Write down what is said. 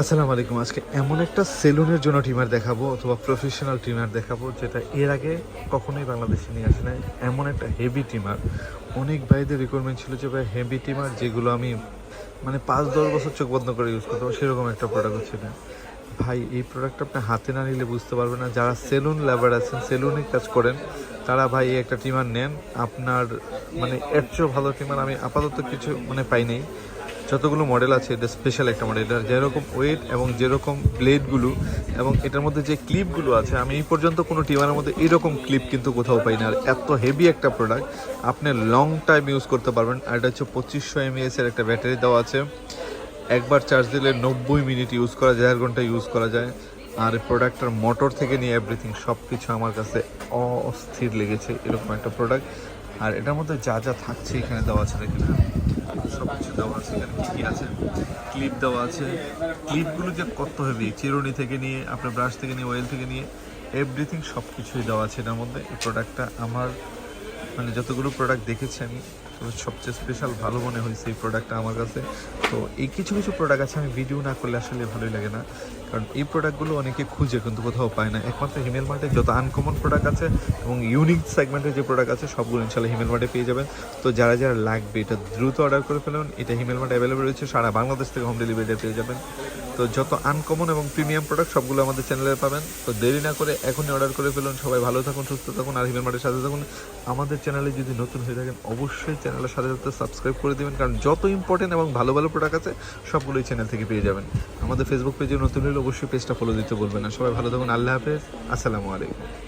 আসসালামু আলাইকুম। আজকে এমন একটা সেলুনের জন্য টিমার দেখাবো অথবা প্রফেশনাল টিমার দেখাবো, যেটা এর আগে কখনোই বাংলাদেশে নিয়ে আসে নাই। এমন একটা হেভি টিমার। অনেক ভাইদের রিকোয়ারমেন্ট ছিল যে, ভাই হেভি টিমার যেগুলো আমি মানে পাঁচ, দশ বছর চোখ বন্ধ করে ইউজ করতাম, সেরকম একটা প্রোডাক্ট হচ্ছে না। ভাই, এই প্রোডাক্টটা আপনি হাতে না নিলে বুঝতে পারবেন না। যারা সেলুন লেবার আছেন, সেলুনে কাজ করেন, তারা ভাই একটা টিমার নেন। আপনার মানে এর চেয়েও ভালো টিমার আমি আপাতত কিছু মানে পাইনি যতগুলো মডেল আছে, এটা স্পেশাল একটা মডেল এটা যেরকম ওয়েট এবং যেরকম ব্লেডগুলো এবং এটার মধ্যে যে ক্লিপগুলো আছে, আমি এই পর্যন্ত কোনো টিমারের মধ্যে এরকম ক্লিপ কিন্তু কোথাও পাই না আর এত হেভি একটা প্রোডাক্ট আপনি লং টাইম ইউজ করতে পারবেন। আর এটা হচ্ছে পঁচিশশো এমএএস এর একটা ব্যাটারি দেওয়া আছে। একবার চার্জ দিলে নব্বই মিনিট ইউজ করা যায়, দেড় ঘণ্টা ইউজ করা যায়। আর প্রোডাক্টটার মোটর থেকে নিয়ে এভরিথিং সব কিছু আমার কাছে অস্থির লেগেছে, এরকম একটা প্রোডাক্ট আর এটার মধ্যে যা যা থাকছে এখানে দেওয়া আছে, দেখেন। সব কিছু দেওয়া আছে, এখানে কী কী আছে? ক্লিপ দেওয়া আছে। ক্লিপগুলো যে কত হেভি চিরুনি থেকে নিয়ে, আপনার ব্রাশ থেকে নিয়ে অয়েল থেকে নিয়ে এভরিথিং সব কিছুই দেওয়া আছে এটার মধ্যে। এই প্রোডাক্টটা আমার মানে যতগুলো প্রোডাক্ট দেখেছি আমি সবচেয়ে স্পেশাল ভালো মনে হয়েছে এই প্রোডাক্টটা আমার কাছে। তো এই কিছু কিছু প্রোডাক্ট আছে, আমি ভিডিও না করলে আসলে ভালোই লাগে না। কারণ এই প্রোডাক্টগুলো অনেকে খুঁজে কিন্তু কোথাও পায় না। একমাত্র হিমেল মার্টে যত আনকমন প্রোডাক্ট আছে এবং ইউনিক সেগমেন্টের যে প্রোডাক্ট আছে, সবগুলো ইনশাল্লাহ হিমেল মার্টে পেয়ে যাবেন। তো যারা যারা লাগবে, এটা দ্রুত অর্ডার করে ফেলুন। এটা হিমেল মার্টে অ্যাভেলেবল রয়েছে সারা বাংলাদেশ থেকে হোম ডেলিভারি পেয়ে যাবেন। তো যত আনকমন এবং প্রিমিয়াম প্রোডাক্ট সবগুলো আমাদের চ্যানেলে পাবেন। তো দেরি না করে এখনই অর্ডার করে ফেলুন। সবাই ভালো থাকুন, সুস্থ থাকুন, আর হিমেল মার্টের সাথে থাকুন। আমাদের চ্যানেলে যদি নতুন হয়ে থাকেন, অবশ্যই চ্যানেলের সাথে সাথে সাবস্ক্রাইব করে দেবেন, কারণ যত ইম্পর্টেন্ট এবং ভালো ভালো প্রোডাক্ট আছে, সবগুলোই চ্যানেল থেকে পেয়ে যাবেন। আমাদের ফেসবুক পেজে নতুন হলে অবশ্যই পেজটা ফলো দিতে বলবেন। না সবাই ভালো থাকুন, আল্লাহ হাফেজ। আসসালামু আলাইকুম।